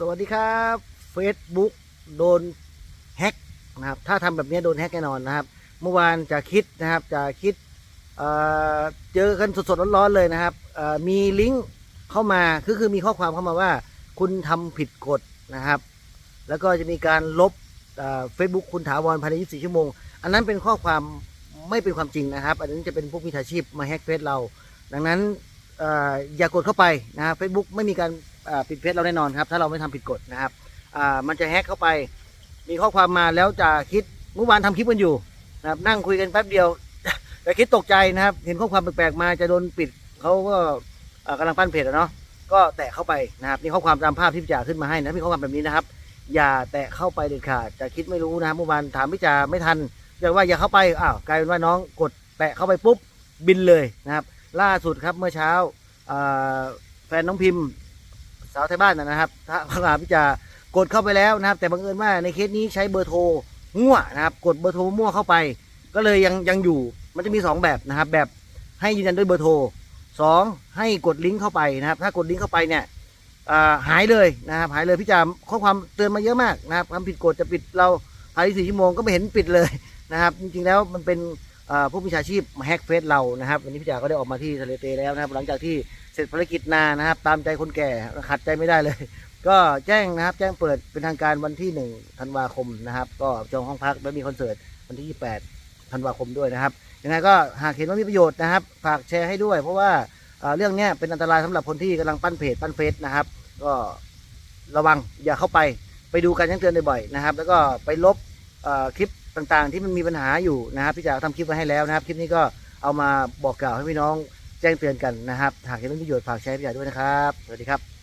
สวัสดีครับ Facebook โดนแฮกนะครับ ถ้าทำแบบนี้โดนแฮกแน่นอนนะครับ เมื่อวานจะคิดนะครับจะคิดเเจอกันสดๆร้อนๆเลยนะครับ มีลิงก์เข้ามาคือคือมีข้อความเข้ามาว่า คุณทำผิดกฎนะครับ แล้วก็จะมีการลบเฟซบุ๊กคุณถาวรภายใน 24 ชั่วโมง อันนั้นเป็นข้อความไม่เป็นความจริงนะครับ อันนั้นจะเป็นพวกมิจฉาชีพมาแฮกเฟซเรา ดังนั้นออย่ากดเข้าไปนะครับเฟซบุ๊กไม่มีการ ปิดเฟซเราแน่นอนครับ ถ้าเราไม่ทำผิดกฎนะครับมันจะแฮ็กเข้าไป มีข้อความมาแล้วจะคิดเมื่อวานทำคลิปกันอยู่นะครับนั่งคุยกันแป๊บเดียวแต่คิดตกใจนะครับ เห็นข้อความแปลกๆมาจะโดนปิดเขาก็เอ่อกำลังปั้นเพจเนาะก็แตะเข้าไปนะครับนี่ข้อความตามภาพที่พี่จ่าขึ้นมาให้นะมีข้อความแบบนี้นะครับ อย่าแตะเข้าไปเด็ดขาดจะคิดไม่รู้นะครับเมื่อวานถามพี่จ่าไม่ทันอยากว่าอย่าเข้าไปอ้าวกลายเป็นว่าน้องกดแตะเข้าไปปุ๊บบินเลยนะครับ ล่าสุดครับเมื่อเช้าอ่าแฟนน้องพิมพ์ สาวไทยบ้านนะนะครับถ้าพาพี่จ่ากดเข้าไปแล้วนะครับ แต่บังเอิญว่าในเคสนี้ใช้เบอร์โทรมั่วนะครับ กดเบอร์โทรมั่วเข้าไป ก็เลยยังยังอยู่มันจะมีสองแบบนะครับ แบบให้ยืนยันด้วยเบอร์โทรสองให้กดลิงก์เข้าไปนะครับ ถ้ากดลิงก์เข้าไปเนี่ยอ่าหายเลยนะครับหายเลยพี่จ่าข้อความเตือนมาเยอะมากนะครับทำผิดกฎจะปิดเราภายในสี่ชั่วโมงก็ไม่เห็นปิดเลยนะครับ จริงๆแล้วมันเป็น พวกมิจฉาชีพมาแฮกเฟซเรานะครับวันนี้พี่จ่าก็ได้ออกมาที่ทะเลเตแล้วนะครับ หลังจากที่เสร็จภารกิจนานะครับ ตามใจคนแก่ขัดใจไม่ได้เลย ก็แจ้งนะครับ แจ้งเปิดเป็นทางการวันที่หนึ่งธันวาคมนะครับ ก็จองห้องพักและมีคอนเสิร์ตวันที่ 28 ธันวาคมด้วยนะครับยังไงก็หากเห็นว่ามีประโยชน์นะครับ ฝากแชร์ให้ด้วย เพราะว่าเรื่องนี้เป็นอันตรายสำหรับคนที่กำลังปั้นเพจปั้นเฟซนะครับ ก็ระวังอย่าเข้าไปไปดูการแจ้งเตือนบ่อยๆนะครับ แล้วก็ไปลบคลิป ต่างๆ ที่มันมีปัญหาอยู่นะครับพี่จ๋าทำคลิปไว้ให้แล้วนะครับ คลิปนี้ก็เอามาบอกกล่าวให้พี่น้องแจ้งเตือนกันนะครับ หากเห็นมีประโยชน์ฝากแชร์พี่จ๋าด้วยนะครับ สวัสดีครับ